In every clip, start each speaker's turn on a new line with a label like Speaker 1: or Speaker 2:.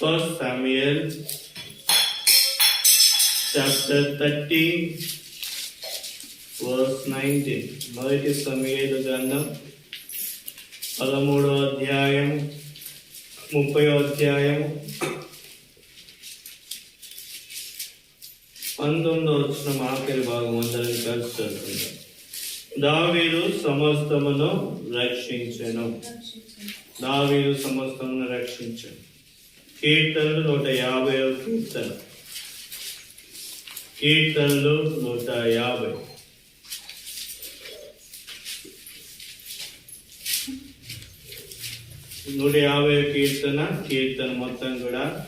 Speaker 1: First Samuel chapter 13 verse 19 మొదటి సమయలు గ్రంథం పదమూడో అధ్యాయం ముప్పై అధ్యాయం పంతొమ్మిదో వచ్చిన ఆఖరి భాగం అందరం కలిసి చదువుకుందాం. దావీదు సమస్తమును రక్షించను. దావీదు సమస్తమును రక్షించను. కీర్తనలు నూట యాభై కీర్తన కీర్తనలు. నూట యాభై. నూట యాభై కీర్తన కీర్తన మొత్తం కూడా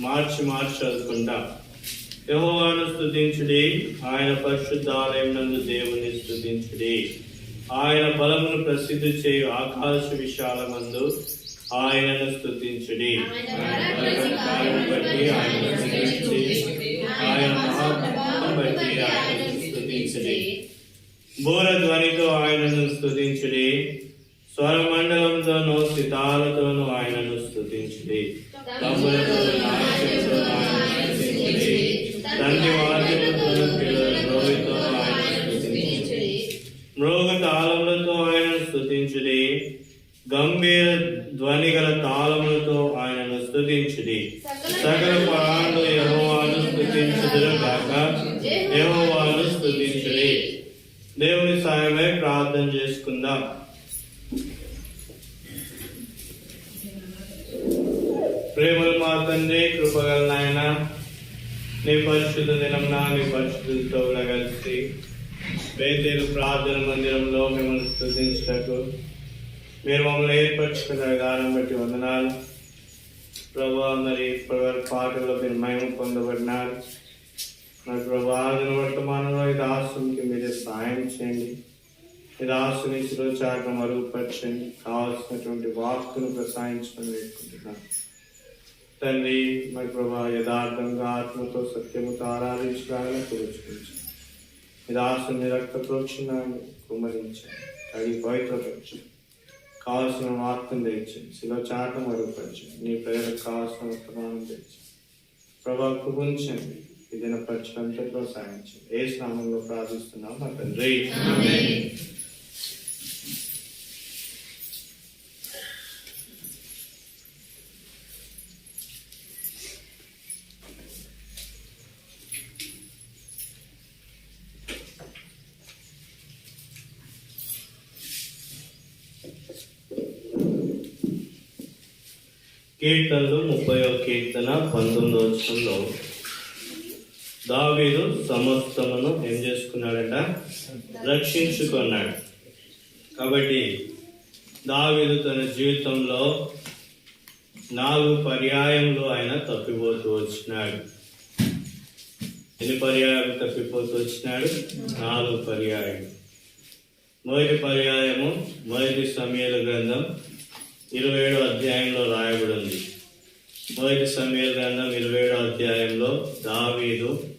Speaker 1: మార్చి మార్చి చదువుకుంటా. యహోవాను స్థుతించుడి ఆయన పరిశుద్ధ ఆలయం నందు దేవుని స్థుతించుడి ఆయన బలమును ప్రసిద్ధి చేయు ఆకాశ విశాలమందు ఆయనను స్థుతించుడి ఆయన బట్టి ఆయనను స్తుతించి ఆయన బట్టి ఆయనను స్తుతించుడి. బోర ధ్వనితో ఆయనను స్థుతించుడి స్వరమండలంతోనూ సితాలతోనూ ఆయనను స్థుతించుడి తమ్ములతో చేసుకుందాం. ప్రేమలు మా తండ్రి కృపగల నాయన. నీ పరిశుద్ధ దినంనా నీ పరిశుద్ధులతో కలిసి వేదేలు ప్రార్థన మందిరంలో మిమ్మల్ని స్థుతించటకు మీరు మమ్మల్ని ఏర్పరచుకున్న విధానం బట్టి వందనాలు. ప్రభా మరి ఇప్పటివరకు పాటల్లో మీరు మహిమ పొందబడినారు. మరి ప్రభా ఆదిన వర్తమానంలో ఈ దాసునికి మీరే సాయం చేయండి. ఈ దాసుని శిరోచారణ మరుగుపరచండి కావాల్సినటువంటి వాక్కును ప్రసాదించమని వేడుకుంటున్నాను. తండ్రి మరి ప్రభా యథార్థంగా ఆత్మతో సత్యముతో ఆరాధించడానికి కూర్చుంచండి నిరాశ దాసుని రక్త ప్రోక్షణాన్ని కుమ్మరించండి. అది పవిత్రపరచండి. కావలసిన వార్తను తెచ్చండి శిలో చాటం మరుగుపరచండి నీ పేరు కావాల్సిన వర్తమానం తెచ్చండి ప్రభా కృపించండి ఈ దినపరచడంతో సాగించండి ఏ స్నామంలో ప్రార్థిస్తున్నాం మా తండ్రి. కీర్తనలు ముప్పై కీర్తన పంతొమ్మిదో వచ్చంలో దావీదు సమస్తమును ఏం చేసుకున్నాడట? రక్షించుకున్నాడు. కాబట్టి దావీదు తన జీవితంలో నాలుగు పర్యాయంలో ఆయన తప్పిపోతూ వచ్చినాడు. ఎన్ని పర్యాయాలు తప్పిపోతూ వచ్చినాడు? నాలుగు పర్యాయం మొదటి పర్యాయము మొదటి సమయాల గ్రంథం ఇరవై ఏడో అధ్యాయంలో రాయబడి ఉంది మొదటి సమయాల గ్రంథం ఇరవై ఏడో అధ్యాయంలో దావీదు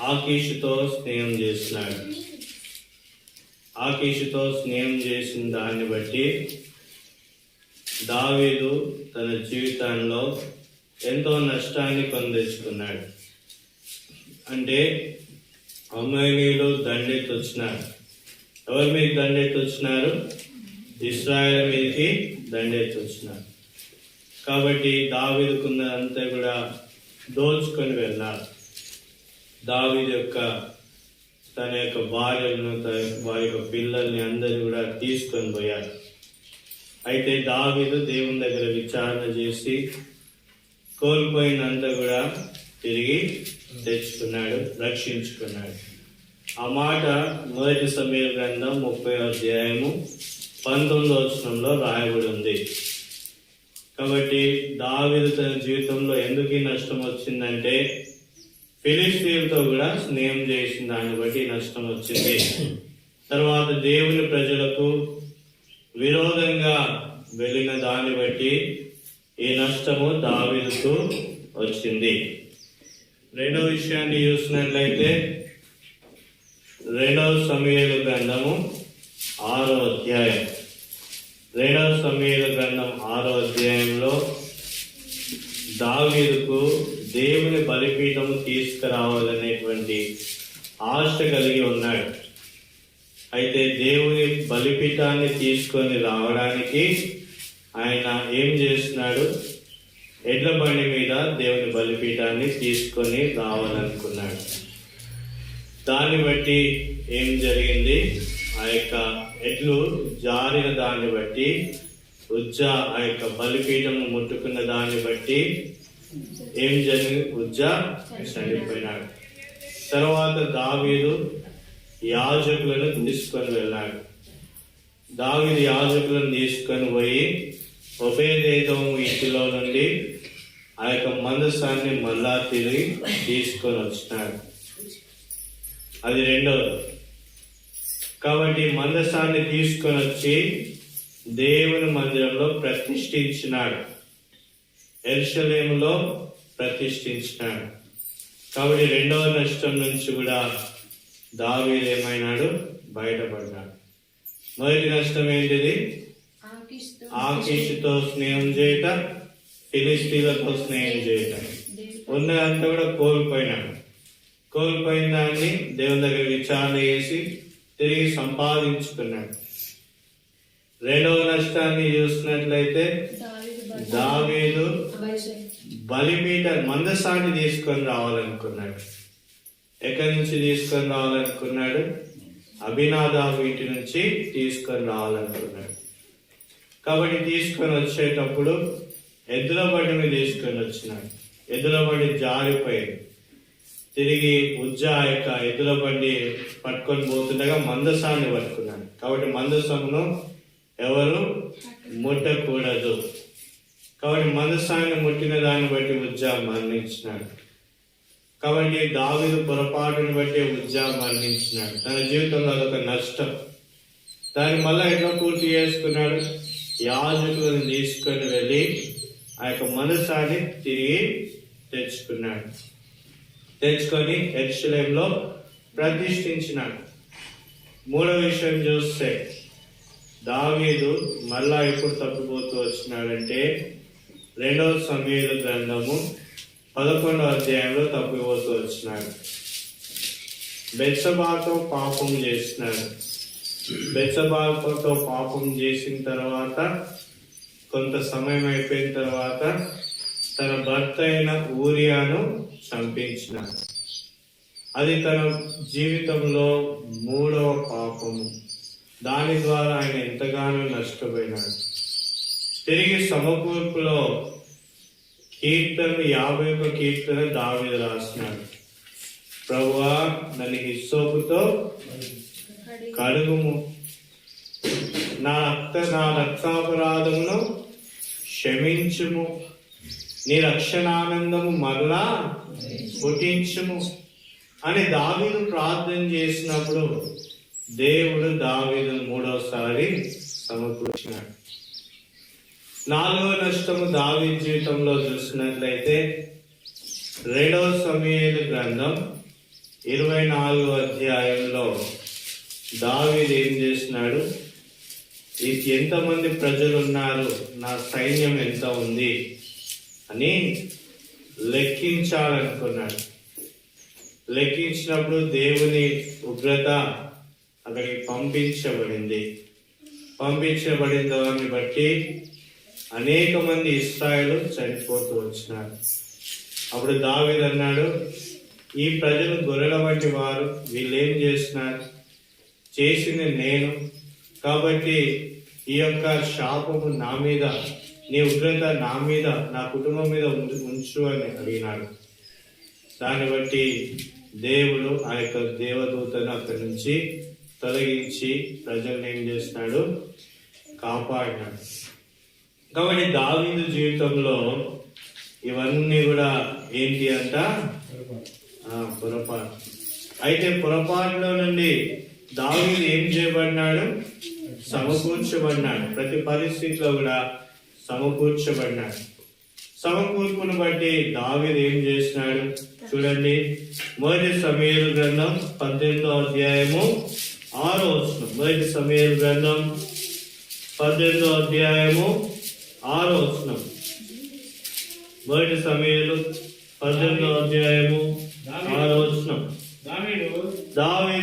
Speaker 1: ఆకీషుతో స్నేహం చేసినాడు. ఆకీషుతో స్నేహం చేసిన దాన్ని బట్టి దావీదు తన జీవితంలో ఎంతో నష్టాన్ని కొని అంటే అమ్మాయిలు దండెత్తి వచ్చినారు ఎవరి మీద దండెత్తి వచ్చినారు ఇస్రాయల్ మీదకి దండెత్తి వచ్చినారు కాబట్టి దావీదుకున్నదంతా కూడా దోచుకొని వెళ్ళారు దావీదు యొక్క తన యొక్క భార్యలను తన వారి యొక్క పిల్లల్ని అందరు కూడా తీసుకొని పోయారు అయితే దావీదు దేవుని దగ్గర విచారణ చేసి కోల్పోయినంత కూడా తిరిగి తెచ్చుకున్నాడు రక్షించుకున్నాడు. ఆ మాట మొదటి సమయ గ్రంథం ముప్పై అధ్యాయము పంతొమ్మిదో వచనంలో రాయబడి ఉంది. కాబట్టి దావిదు తన జీవితంలో ఎందుకు ఈ నష్టం వచ్చిందంటే ఫిలిస్తీన్తో కూడా స్నేహం చేసిన దాన్ని బట్టి నష్టం వచ్చింది. తర్వాత దేవుని ప్రజలకు విరోధంగా వెళ్ళిన దాన్ని బట్టి ఈ నష్టము దావిదుకు వచ్చింది. రెండో విషయాన్ని చూసినట్లయితే రెండవ సమయాల గ్రంథము ఆరో అధ్యాయం. రెండవ సమయాల గ్రంథం ఆరో అధ్యాయంలో దావీదుకు దేవుని బలిపీఠం తీసుకురావాలనేటువంటి ఆశ కలిగి ఉన్నాడు. అయితే దేవుని బలిపీఠాన్ని తీసుకొని రావడానికి ఆయన ఏం చేస్తున్నాడు? ఎడ్ల బండి మీద దేవుని బలిపీఠాన్ని తీసుకొని రావాలనుకున్నాడు. దాన్ని బట్టి ఏం జరిగింది? ఆ యొక్క ఎడ్లు జారిన దాన్ని బట్టి ఉజ్జ ఆ యొక్క బలిపీఠం ముట్టుకున్న దాన్ని బట్టి ఏం జరిగింది ఉజ్జ చనిపోయినాడు. తర్వాత దావీదు యాజకులను తీసుకొని వెళ్ళాడు. దావీదు యాజకులను తీసుకొని పోయి ఉభయదేదము ఇంటిలో నుండి ఆ యొక్క మందసాన్ని మళ్ళా తిరిగి తీసుకొని వచ్చినాడు. అది రెండవది. కాబట్టి మందసాన్ని తీసుకొని వచ్చి దేవుని మందిరంలో ప్రతిష్ఠించినాడు. ఎరుషలేములో ప్రతిష్ఠించినాడు. కాబట్టి రెండవ నష్టం నుంచి కూడా దావీదు ఏమైనాడు? బయటపడ్డాడు. మొదటి నష్టం ఏంటిది? ఆకీషుతో స్నేహం చేయట ఫిలిస్తీన్లతో స్నేహం చేయట. ఉన్నదంతా కూడా కోల్పోయినాడు. కోల్పోయిన దాన్ని దేవుని దగ్గర విచారణ చేసి తిరిగి సంపాదించుకున్నాడు. రెండవ నష్టాన్ని చూసినట్లయితే
Speaker 2: దావీదు బలి-
Speaker 1: బలిపీఠ మందసాన్ని తీసుకొని రావాలనుకున్నాడు. ఎక్కడి నుంచి తీసుకొని రావాలనుకున్నాడు? అభినాదాబు ఇంటి నుంచి తీసుకొని రావాలనుకున్నాడు. కాబట్టి తీసుకొని వచ్చేటప్పుడు ఎద్దుల బండిని తీసుకొని వచ్చినాడు. ఎద్దుల బండి జారిపోయింది. తిరిగి ఉజ్జ ఆ యొక్క ఎద్దుల బండి పట్టుకొని పోతుండగా మందసాన్ని పట్టుకున్నాడు కాబట్టి మందసమును ఎవరు ముట్టకూడదు. కాబట్టి మనసాన్ని ముట్టిన దాన్ని బట్టి ఉజ్జా మరణించినాడు. కాబట్టి దావిదు పొరపాటుని బట్టి ఉజ్జా మరణించినాడు. తన జీవితంలో అదొక నష్టం. దాన్ని మళ్ళా ఎట్లా పూర్తి చేసుకున్నాడు? యాజకులను తీసుకొని వెళ్ళి ఆ యొక్క మనసాన్ని తిరిగి తెచ్చుకున్నాడు. తెచ్చుకొని ఎక్స్లేంలో ప్రతిష్ఠించినాడు. మూడో విషయం చూస్తే దావీదు మళ్ళా ఎప్పుడు తప్పిపోతూ వచ్చినాడంటే రెండవ సమయాల గ్రంథము పదకొండవ అధ్యాయంలో తప్పిపోతూ వచ్చినాడు. బెచ్చబాతో పాపం చేసినాడు. బెచ్చబాతో పాపం చేసిన తర్వాత కొంత సమయం అయిపోయిన తర్వాత తన భర్త అయిన ఊరియాను చంపించినాడు అది తన జీవితంలో మూడవ పాపము. దాని ద్వారా ఆయన ఎంతగానో నష్టపోయినాడు. తిరిగి సమకూర్పులో కీర్తన యాభై ఒక కీర్తన దావిద రాసినాడు. ప్రభువా నన్ను హిస్సోపుతో కడుగుము. నా రక్త నా రక్తాపరాధమును క్షమించుము. నీ రక్షణానందము మరలా పుట్టించుము అని దావీదు ప్రార్థన చేసినప్పుడు దేవుడు దావీదు మూడోసారి సమకూర్చినాడు. నాలుగో నష్టము దావీ జీవితంలో చూసినట్లయితే రెండవ సమయాల గ్రంథం ఇరవై నాలుగో అధ్యాయంలో దావీదు ఏం చేసినాడు ఎంతమంది ప్రజలు ఉన్నారు నా సైన్యం ఎంత ఉంది? అని లెక్కించాలనుకున్నాడు. లెక్కించినప్పుడు దేవుని ఉగ్రత అతనికి పంపించబడింది. పంపించబడిన దాన్ని బట్టి అనేక మంది ఇస్రాయలు చనిపోతూ వచ్చినారు. అప్పుడు దావిద్ అన్నాడు ఈ ప్రజలు గొర్రెల వంటి వారు వీళ్ళు ఏం చేస్తున్నారు చేసింది నేను. కాబట్టి ఈ యొక్క శాపము నా మీద నీ ఉగ్రత నా మీద నా కుటుంబం మీద ఉంచు- ఉంచు అని అడిగినాడు. దాన్ని బట్టి దేవుడు ఆ యొక్క దేవదూతను అక్కడి నుంచి తొలగించి ప్రజల్ని ఏం చేసినాడు కాపాడినాడు. కాబట్టి దావీదు జీవితంలో ఇవన్నీ కూడా ఏంటి అంట? పొరపాటు. అయితే పొరపాటులో నుండి దావీదు ఏం చేయబడినాడు? సమకూర్చబడినాడు. ప్రతి పరిస్థితిలో కూడా సమకూర్చబడినాడు. సమకూర్పును బట్టి దావీదు ఏం చేసినాడు? చూడండి. మొదటి సమయాల గ్రంథం పద్దెనిమిదో అధ్యాయము ఆరో వచనం. మొదటి సమయాల గ్రంథం పద్దెనిమిదో అధ్యాయము ఆరో వచనం. మొదటి సమయంలో పద్దెనిమిదో అధ్యాయము ఆరో వచనం.
Speaker 3: దావీదు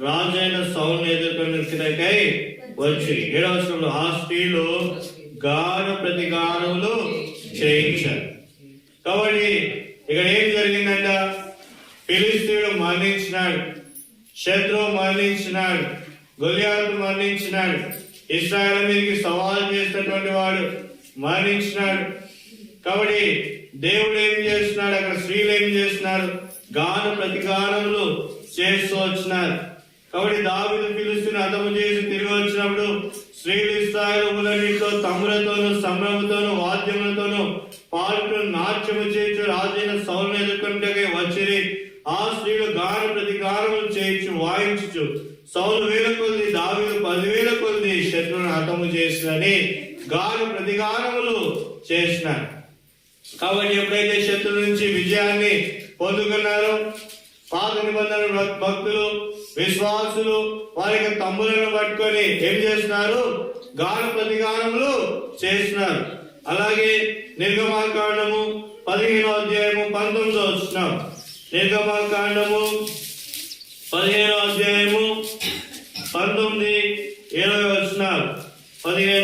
Speaker 1: రాజైన సౌన్ ఎదుర్కొనికై వచ్చి ఏడవసరంలో ఆ స్త్రీలు గాన ప్రతిగానములు చేయించారు. కాబట్టి ఇక్కడ ఏం జరిగిందంట? ఫిలిస్తీయుడు మరణించినాడు. శత్రువు మరణించినాడు. గొలియాతు మరణించినాడు. ఇస్రాయల్ మీదకి సవాల్ చేసినటువంటి వాడు మరణించినాడు. కాబట్టి దేవుడు ఏం చేస్తున్నాడు? అక్కడ స్త్రీలు ఏం చేస్తున్నారు? గాన ప్రతిగానములు చేస్తూ వచ్చినారు. కాబట్టి దావిదు పిలుస్తున్న అర్థము చేసి తిరిగి వచ్చినప్పుడు స్త్రీలు ఇస్రాయల్ ఊళ్ళన్నింటిలో తమ్ములతోనూ సంభ్రమతోనూ వాద్యములతోనూ పాల్గొని నాట్యము చేయించు రాజైన సౌలను ఎదుర్కొంటే వచ్చిరి. ఆ స్త్రీలు గాన ప్రతి గానములు చేయించు వాయించు సౌలు వేల కొద్ది దావిలు పదివేల కొద్ది శత్రువును హతము చేసినని గాన ప్రతిగానములు చేసినారు. కాబట్టి ఎప్పుడైతే శత్రువు నుంచి విజయాన్ని పొందుకున్నారో పాత నిబంధన భక్తులు విశ్వాసులు వారి యొక్క తమ్ములను పట్టుకొని ఏం చేస్తున్నారు? గాన ప్రతిగానములు చేస్తున్నారు. అలాగే నిర్గమాకాండము పదిహేనో అధ్యాయము పంతొమ్మిదో వచ్చినాం నిర్గమాకాండము పదిహేనో అధ్యాయము పంతొమ్మిది ఇరవై వచ్చినారు పదిహేను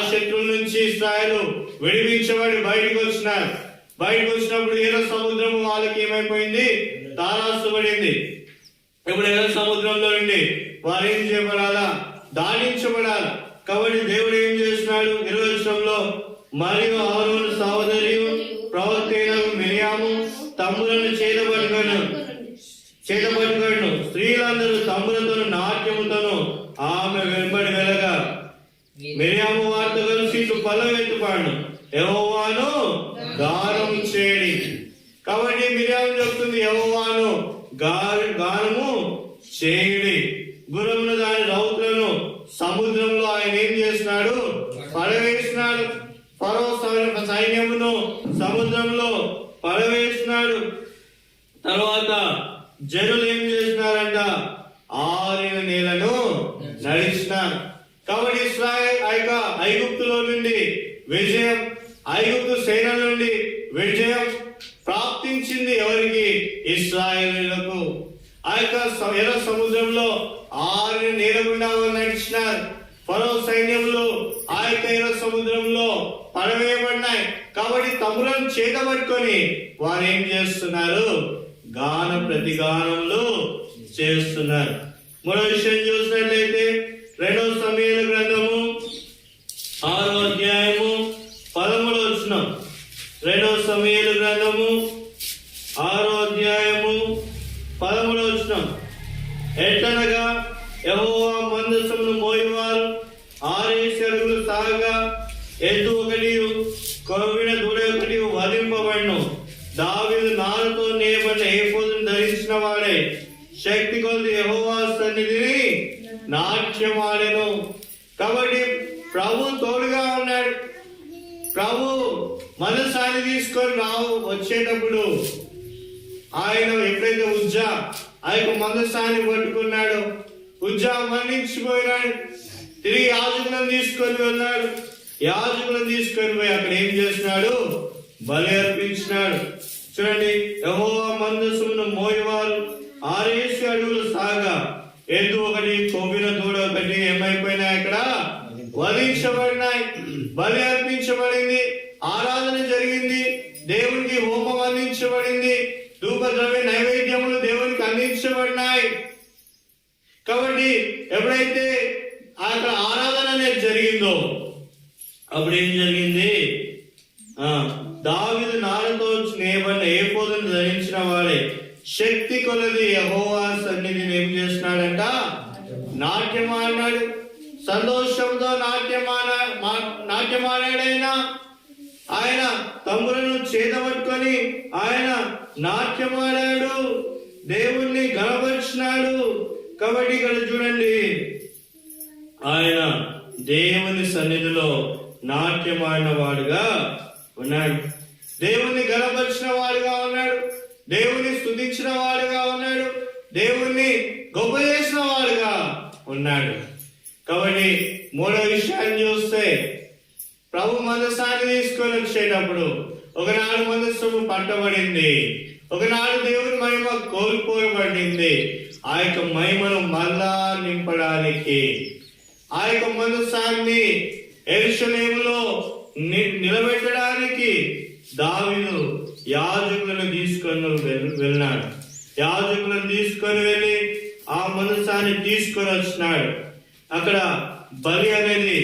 Speaker 1: శత్రువుల నుంచి ఇస్రాయల్ విడిపించబడి బయటకు వచ్చినారు. బయటకు వచ్చినప్పుడు ఎర్ర సముద్రం వాళ్ళకి ఏమైపోయింది? తారాస్తబడింది. ఇప్పుడు ఎర్ర సముద్రంలో నుండి వారు ఏం చేయబడాలా? దానించబడాలా? కాబట్టి దేవుడు ఏం చేస్తున్నాడు? నిర్వచనంలో మరియు ఆరోను సహోదరి ప్రవర్తనకు మిరియాము తమ్ములను చేతబట్టుకొని చేతపట్టుకోండు స్త్రీలందరూ తమ్ములతోను నాట్యముతోను ఆమె వెంబడి వెళ్ళగా. మిరియాము వార్త కలిసి పొలం గానం చేయడి కాబట్టి మిరియాము చెప్తుంది యెహోవాను గారు గానము చేయడి. గురమును దాని రౌతులను సముద్రంలో ఆయన ఏం చేస్తున్నాడు పడవేసినాడు. ఫరో సైన్య- సైన్యమును సముద్రంలో పడవేసినాడు తర్వాత జనులు ఏం చేసినారంట ఆరిన నేలను నడిచినారు కాబట్టి ఇస్రాయల్ ఆ యొక్క ఐగుప్తులో నుండి విజయం ఐగుప్తు సేన నుండి విజయం ప్రాప్తించింది ఎవరికి? ఇస్రాయేలీలకు ఆ యొక్క ఎర్ర సముద్రంలో ఆరు నీళ్ళ నడిచినారు. పరో సైన్యంలో ఆ యొక్క ఎర్ర సముద్రంలో పడవేయబడినాయి. కాబట్టి తమ్ములను చేతబట్టుకొని వారు ఏం చేస్తున్నారు? గాన ప్రతిగానంలో చేస్తున్నారు. మరో విషయం చూసినట్లయితే రెండో సమయాల వాడుగా ఉన్నాడు. దేవుణ్ణి గణపరిచిన వాడుగా ఉన్నాడు. దేవుణ్ణి స్థుతించిన వాడుగా ఉన్నాడు. దేవుణ్ణి గొప్ప చేసిన వాడుగా ఉన్నాడు. కాబట్టి మూడో విషయాన్ని చూస్తే ప్రభు మనసాన్ని తీసుకొని వచ్చేటప్పుడు ఒకనాడు మనస్సు పట్టబడింది. ఒకనాడు దేవుని మహిమ కోల్పోయబడింది. ఆ యొక్క మహిమను మళ్ళా నింపడానికి ఆ యొక్క మనస్సాన్ని ఎరుషలేములో నిలబెట్టడానికి దావిదు యాజకులను తీసుకొని వెళ్ళినాడు. యాజకులను తీసుకొని వెళ్ళి ఆ మనసాన్ని తీసుకొని వచ్చినాడు. అక్కడ బలి అనేది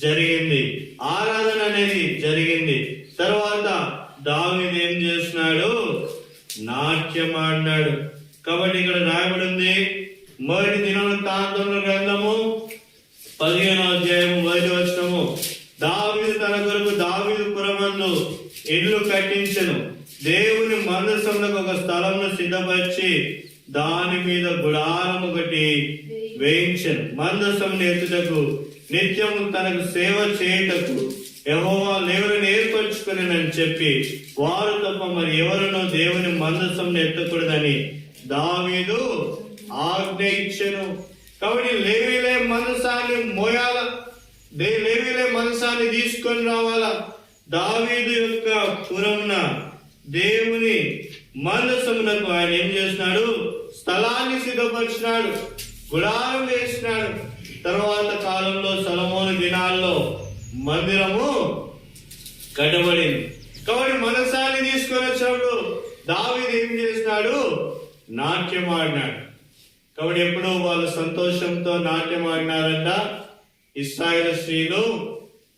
Speaker 1: జరిగింది. ఆరాధన అనేది జరిగింది. తర్వాత దావీదు ఏం చేస్తున్నాడు? నాట్యం ఆడినాడు. కాబట్టి ఇక్కడ రాయబడి ఉంది. మొదటి దినవృత్తాంతముల గ్రంథము పదిహేనో అధ్యాయం మొదటి వచనము దావీదు తన కొరకు దావీదు పురమందు ఇల్లు కట్టించను. దేవుని మందస్సులకు ఒక స్థలంను సిద్ధపరిచి దాని మీద గుడారము ఒకటి వేయించను. మందసమును ఎత్తుటకు నిత్యము తనకు సేవ చేయుటకు యెహోవా లేవరని ఏర్పరచుకుని చెప్పి వారు తప్ప మరి ఎవరునో దేవుని మందసమును ఎత్తకూడదని దావీదు ఆజ్ఞ ఇచ్చెను. కాబట్టి లేవిలే మనసాన్ని మోయాల? దే- మనసాన్ని తీసుకొని రావాలా? దావీదు యొక్క పురమున దేవుని మందసమునకు ఆయన ఏం చేసినాడు స్థలాన్ని సిద్ధపరిచినాడు గుడారం వేసినాడు. తర్వాత కాలంలో సలమోని దినాల్లో మందిరము కట్టబడింది. కాబట్టి మనసాన్ని తీసుకొని వచ్చినప్పుడు దావీదు ఏం చేసినాడు? నాట్యం ఆడినాడు. కాబట్టి ఎప్పుడో వాళ్ళు సంతోషంతో నాట్యం ఆడినారంట. ఇస్రాయేల్ స్త్రీలు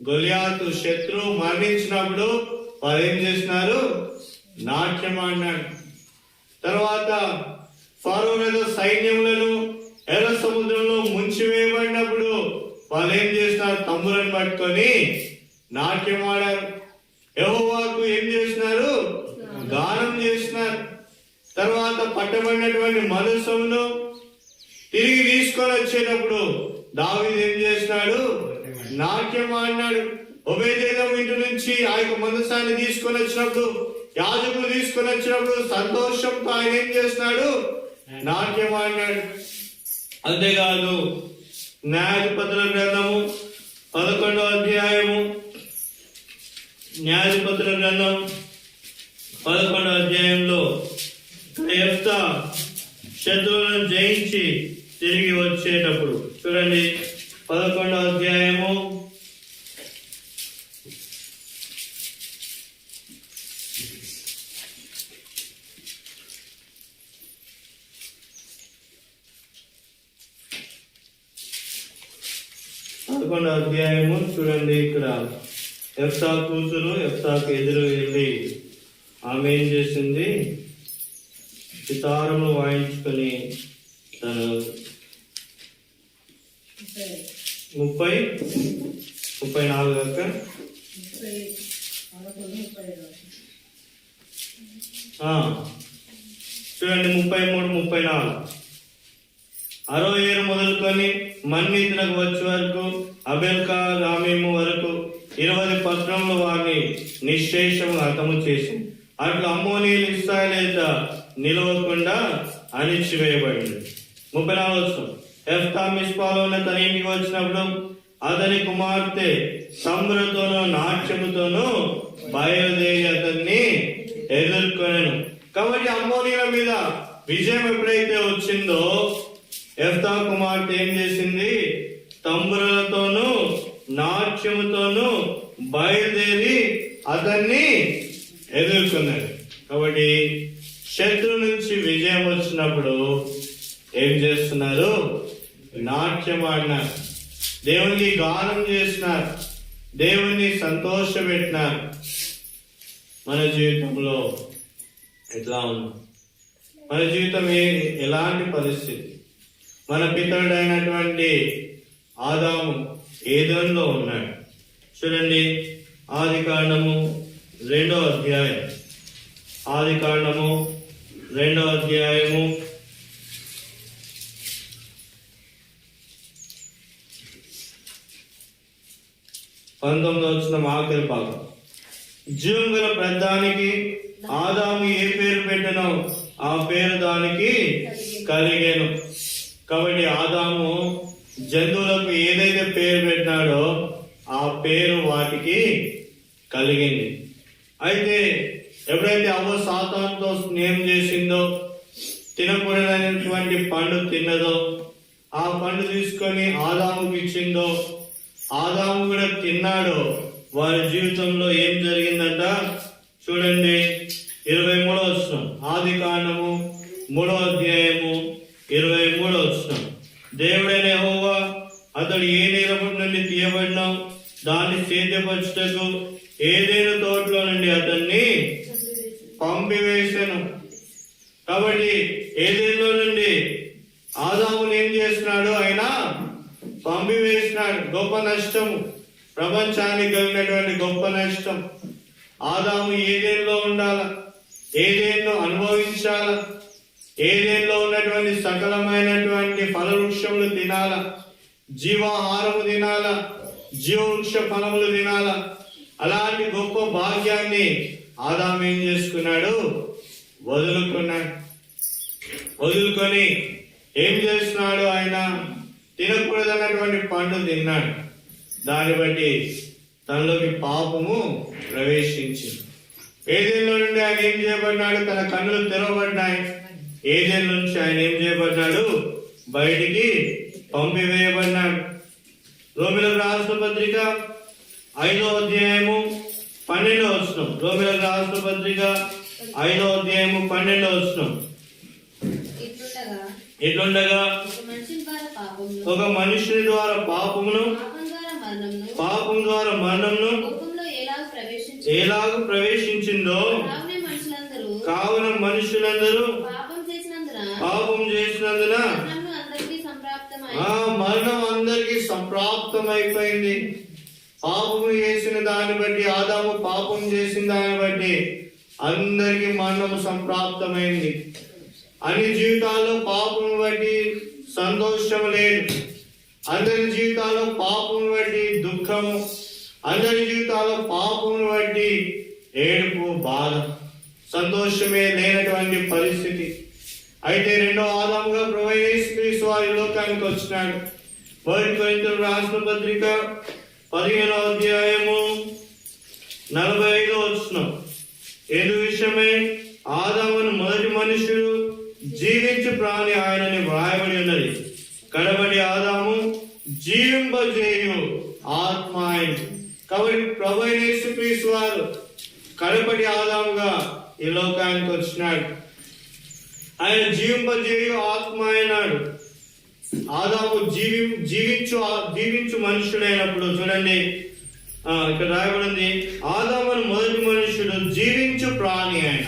Speaker 1: గొలియాతు శత్రువు మరణించినప్పుడు వారు ఏం చేసినారు? నాట్యం ఆడినాడు తర్వాత ఫరోనలో సైన్యములను ఎర్ర సముద్రంలో ముంచివేయబడినప్పుడు వాళ్ళు ఏం చేసినారు? తమ్ములను పట్టుకొని నాట్యం ఆడారు. యెహోవాకు ఏం చేసినారు? గానం చేసినారు. తర్వాత పట్టబడినటువంటి మనుషులను తిరిగి తీసుకొని వచ్చేటప్పుడు దావి ఏం చేసినాడు? నాట్యం ఆడినాడు ఉభయదేదం ఇంటి నుంచి ఆ యొక్క మనసాన్ని తీసుకొని వచ్చినప్పుడు యాజకులు తీసుకొని వచ్చినప్పుడు సంతోషంతో ఆయన ఏం చేస్తున్నాడు? నాట్యం ఆడినాడు అంతేకాదు న్యాయాధిపతుల గ్రంథము పదకొండవ అధ్యాయము. న్యాయాధిపతుల గ్రంథం పదకొండవ అధ్యాయంలో యెఫ్తా శత్రువులను జయించి తిరిగి వచ్చేటప్పుడు. చూడండి పదకొండవ అధ్యాయము పదకొండవ అధ్యాయము చూడండి ఇక్కడ. ఎఫ్సా కూతురు ఎఫ్సాకు ఎదురు వెళ్ళి ఆమె ఏం చేసింది? సితారము వాయించుకొని తను ముప్పై ముప్పై నాలుగు దాకా? చూడండి ముప్పై మూడు ముప్పై నాలుగు. అరవై ఏడు మొదలుకొని మన్నితులకు వచ్చే వరకు అబెల్కా రామేము వరకు ఇరవై పత్రంలో వారిని నిశ్శేషము హతము చేసి అట్లా అమ్మోనీలు ఇస్రాయలేత నిలవకుండా అణిచివేయబడింది. ముప్పై నాలుగు వచ్చిన ఎఫ్తా మిస్పాలో ఉన్న తన ఇంటికి వచ్చినప్పుడు అతని కుమార్తె సంబరతోనూ నాట్యముతోనూ బయలుదేరి అతన్ని ఎదుర్కొనను. కాబట్టి అమ్మోనీల మీద విజయం ఎప్పుడైతే వచ్చిందో ఎఫ్తా కుమార్తె ఏం చేసింది? తంబురలతోనూ నాట్యముతోనూ బయలుదేరి అతన్ని ఎదుర్కొన్నాడు. కాబట్టి శత్రు నుంచి విజయం వచ్చినప్పుడు ఏం చేస్తున్నారు? నాట్యం ఆడినారు దేవునికి గానం చేసినారు. దేవుణ్ణి సంతోషపెట్టినారు మన జీవితంలో ఎట్లా ఉంది? మన జీవితం ఏ ఎలాంటి పరిస్థితి? మన పితరుడైనటువంటి ఆదాము ఏదోన్లో ఉన్నాడు. చూడండి ఆది కాండము రెండో అధ్యాయం. ఆది కాండము రెండో అధ్యాయము. పంతొమ్మిది వచ్చిన ఆఖరి భాగం. జీవం గల ప్రధానికి ఆదాము ఏ పేరు పెట్టనో ఆ పేరు దానికి కలిగేను. కాబట్టి ఆదాము జంతువులకు ఏదైతే పేరు పెట్టినాడో ఆ పేరు వాటికి కలిగింది. అయితే ఎప్పుడైతే అవ్వ సాతానుతో స్నేహం చేసిందో తినకూడదైనటువంటి పండు తిన్నదో ఆ పండు తీసుకొని ఆదాముకి ఇచ్చిందో ఆదాము కూడా తిన్నాడో వారి జీవితంలో ఏం జరిగిందంట? చూడండి ఇరవై మూడో వస్తున్నాం ఆది కాండము మూడో అధ్యాయము ఇరవై మూడో వచ్చిన దేవుడైన యెహోవా అతడు ఏ నీరపటి నుండి తీయబడినా దాన్ని సేద్యపరచుటకు ఏదైనా తోటలో నుండి అతన్ని పంపివేశాను కాబట్టి ఏదేలో నుండి ఆదాముని ఏం చేస్తున్నాడు ఆయన పంపివేసినాడు. గొప్ప నష్టము. ప్రపంచానికి కలిగినటువంటి గొప్ప నష్టం. ఆదాము ఏదేలో ఉండాల? ఏదేలో అనుభవించాల? ఏదేలో ఉన్నటువంటి సకలమైనటువంటి ఫలవృక్షములు తినాలా? జీవాహారము తినాల? జీవవృక్ష ఫలములు తినాల? అలాంటి గొప్ప భాగ్యాన్ని ఆదాం ఏం చేసుకున్నాడు? వదులుకున్నాడు. వదులుకొని ఏం చేస్తున్నాడు ఆయన? తినకూడదన్నటువంటి పండు తిన్నాడు. దాన్ని బట్టి తనలోకి పాపము ప్రవేశించింది. ఏదేళ్ళ నుండి ఆయన ఏం చేయబడినాడు? తన కన్నులు తెరవబడ్డాయి ఏదేళ్ళ నుంచి ఆయన ఏం చేయబడ్డాడు బయటికి పంపివేయబడినాడు రోమిలకు రాష్ట్ర పత్రిక ఐదో అధ్యాయము పన్నెండో వస్తున్నాం రోమిలకు రాష్ట్ర పత్రిక ఐదో అధ్యాయము పన్నెండో
Speaker 2: ఇట్లుండగా
Speaker 1: ఇట్లుండగా
Speaker 2: ఒక
Speaker 1: మనుషుని ద్వారా పాపమును
Speaker 2: పాపం ద్వారా ప్రవేశించి
Speaker 1: ఎలాగ ప్రవేశించిందో
Speaker 2: కావున మనుషులందరూ పాపం చేసినందున
Speaker 1: పాపం చేసినందున
Speaker 2: మరణము అందరికీ సంప్రాప్తమై
Speaker 1: ఆ మరణం అందరికి సంప్రాప్తమైపోయింది. పాపము చేసిన దాన్ని బట్టి ఆదాము పాపం చేసిన దాన్ని బట్టి అందరికి మరణం సంప్రాప్తమైంది. అన్ని జీవితాల్లో పాపం బట్టి సంతోషం లేదు. అందరి జీవితాల్లో పాపం బట్టి దుఃఖము అందరి జీవితాల్లో పాపం బట్టి ఏడుపు బాధ సంతోషమే లేనటువంటి పరిస్థితి. అయితే రెండో ఆదాముగా ప్రవేశిస్తూ వారి లోకానికి వచ్చినాడు. మొదటి కొరింథీయులకు రాసిన పత్రిక పదిహేనో అధ్యాయము నలభై ఐదో వచ్చిన ఎందు విషయమే ఆదామును మొదటి మనుషుడు జీవించు ప్రాణి ఆయనని వ్రాయబడి ఉన్నది. కడబడి ఆదాము జీవింపజేయు ఆత్మ ఆయన కాబట్టి ప్రభు యేసుక్రీస్తు వారు కడపటి ఆదాముగా ఈ లోకానికి వచ్చినాడు. ఆయన జీవింపజేయు ఆత్మ అయినాడు. ఆదాము జీవి జీవించు జీవించు మనుషుడైనప్పుడు చూడండి. ఇక్కడ రాయబడింది ఆదామును మొదటి మనుషుడు జీవించు ప్రాణి ఆయన.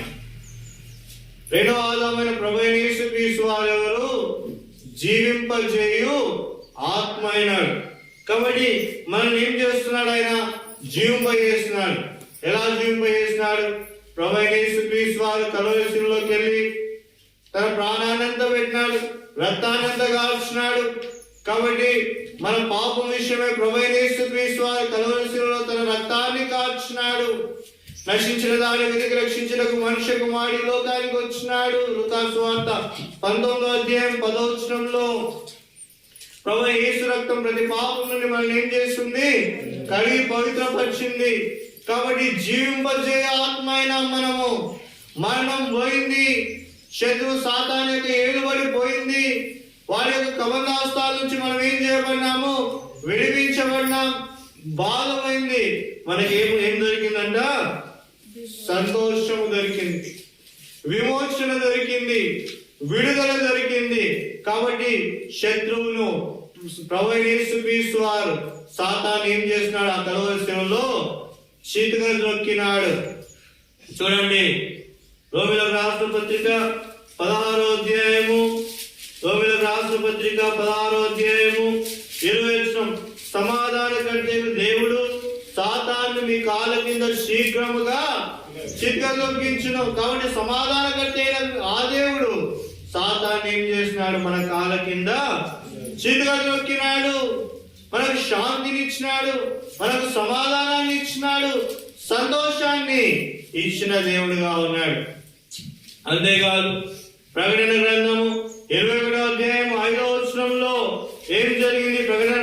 Speaker 1: రెండో ఆదామైన ప్రభు వారు వారెవరు? జీవింపజేయు ఆత్మ అయినాడు. కాబట్టి మనం ఏం చేస్తున్నాడు ఆయన? జీవింపజేస్తున్నాడు. ఎలా జీవింపజేస్తున్నాడు? ప్రభు యేసుక్రీస్తు వారు కలవరిశిలోకి వెళ్ళి తన ప్రాణానంత పెట్టినాడు రక్తానంత కాల్చినాడు. కాబట్టి మన పాపం విషయమై వారి కలవలసిలో తన రక్తాన్ని కాల్చినాడు. నశించిన దాని వెతికి రక్షించడానికి మనుష్య కుమారి లోకానికి వచ్చినాడు. లుకాసు వార్త పంతొమ్మిదో అధ్యాయం పదవచనంలో ప్రభు యేసు రక్తం ప్రతి పాపం నుండి మనం ఏం చేస్తుంది? కడిగి పవిత్రపరిచింది. కాబట్టి జీవింపజే ఆత్మ అయినా మనము మరణం పోయింది. శత్రువు సాతాన్ యొక్క ఏలుబడి పోయింది వారి యొక్క కమలాస్తాల నుంచి మనం ఏం చేయబడినాము? విడిపించబడినాం. బాధమైంది. మనకి ఏం ఏం దొరికిందంట? సంతోషం దొరికింది. విమోచన దొరికింది. విడుదల దొరికింది. కాబట్టి శత్రువును ప్రవహిస్తూ వారు సాతాన్ ఏం చేస్తున్నాడు ఆ కలవరిశంలో చీతగా దొక్కినాడు చూడండి. రోమిలకు రాష్ట్ర పత్రిక పదహారో అధ్యాయము రోమిలకు రాష్ట్ర పత్రిక పదహారో అధ్యాయము. ఇరవై సమాధాన కంటే దేవుడు సాతాన్ని మీ కాళ్ళ కింద శీఘ్రముగా చిక్కదొక్కించును కాబట్టి సమాధాన కంటే ఆ దేవుడు. సాతాన్ని ఏం చేసినాడు? మన కాళ్ళ కింద చిక్కలొక్కినాడు మనకు శాంతిని ఇచ్చినాడు మనకు సమాధానాన్ని ఇచ్చినాడు. సంతోషాన్ని ఇచ్చిన దేవుడుగా ఉన్నాడు. అంతేకాదు ప్రకటన గ్రంథము ఇరవై ఒకటో అధ్యాయం ఐదో వచనంలో ఏం జరిగింది ప్రకటన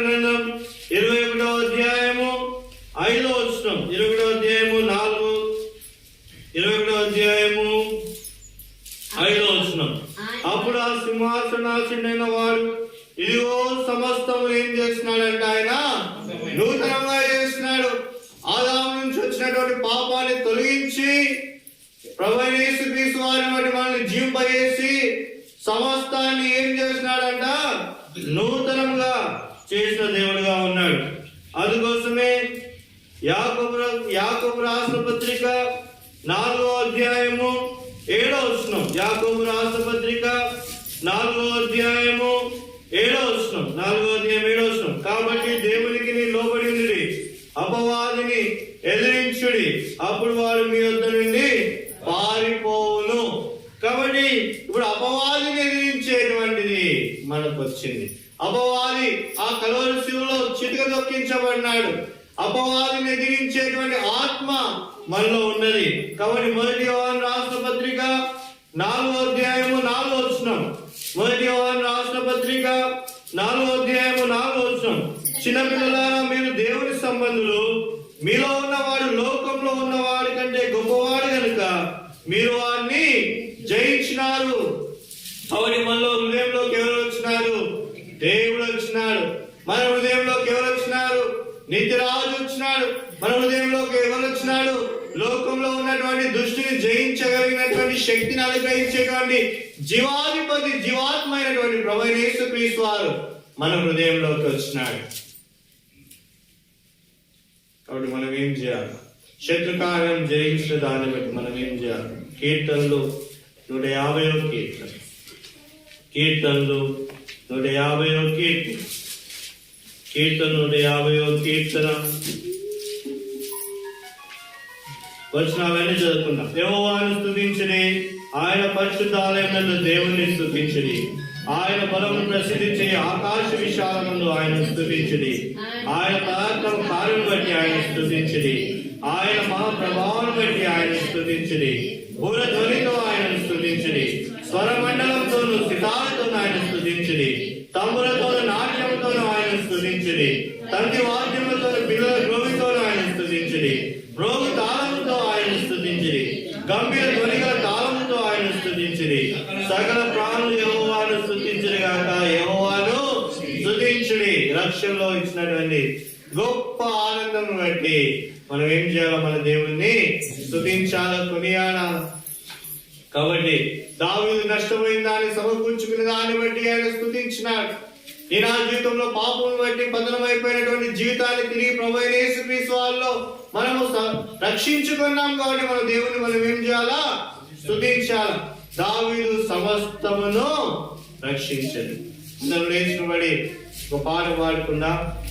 Speaker 1: ಯಾಕೊಬ್ಬರ ಯಾಕೊಬ್ಬರ ಆಸ್ಪತ್ರೆ ఎవరు లోకంలో ఉన్నటువంటి దృష్టిని జయించగలిగినటువంటి శక్తిని అనుగ్రహించేటువంటి జీవాధిపతి జీవాత్మైనటువంటి ప్రభు యేసుక్రీస్తు వారు మన హృదయంలోకి వచ్చినాడు. కాబట్టి మనం ఏం చేయాలి? శత్రుకార్యం జయించిన దాన్ని బట్టి మనం ఏం చేయాలి? కీర్తనలు నూట యాభైవ కీర్తన. కీర్తనలు నూట యాభైవ కీర్తన. కీర్తన నూట యాభై కీర్తన. వచ్చిన అవన్నీ చదువుకున్నాం. యెహోవాను స్థుతించని ఆయన పరిశుద్ధాలయమునందు దేవుణ్ణి స్థుతించని ఆయన బలమును ప్రసిద్ధించి ఆకాశ విశాలముందు ఆయన స్థుతించని ఆయన పదార్థం కార్యం బట్టి ఆయన స్థుతించని ఆయన మహాప్రభావం బట్టి ఆయన స్థుతించని ధ్వనితో ఆయన స్థుతించని స్వరమండలంతోను సితారతోను ఆయన స్థుతించని తమ్ములతోను నాట్యముతోను ఆయన స్థుతించని తండ్రి వాద్యములతో పిల్లల గంభీర ధ్వనిగా తాళముతో ఆయన స్తుతించడి సకల ప్రాణులు యహోవాను స్తుతించడి గాక. యహోవాను స్థుతించుడి రక్షణలో ఇచ్చినటువంటి గొప్ప ఆనందం బట్టి మనం ఏం చేయాలి మన దేవుణ్ణి స్థుతించాల కొనియాడాలి కాబట్టి దావి నష్టమైన దాన్ని సమకూర్చుకున్న దాన్ని బట్టి ఆయన స్థుతించినాడు ఈ నా జీవితంలో పాపం బట్టి పతనమైపోయినటువంటి జీవితాన్ని తిరిగి ప్రభు వాళ్ళలో మనము రక్షించుకున్నాం కాబట్టి మన దేవుని మనం ఏం చేయాలా? స్తుతించాలి? దావీదు సమస్తమును రక్షించదు అందరూ లేచినబడి ఒక పాట పాడుకుందాం.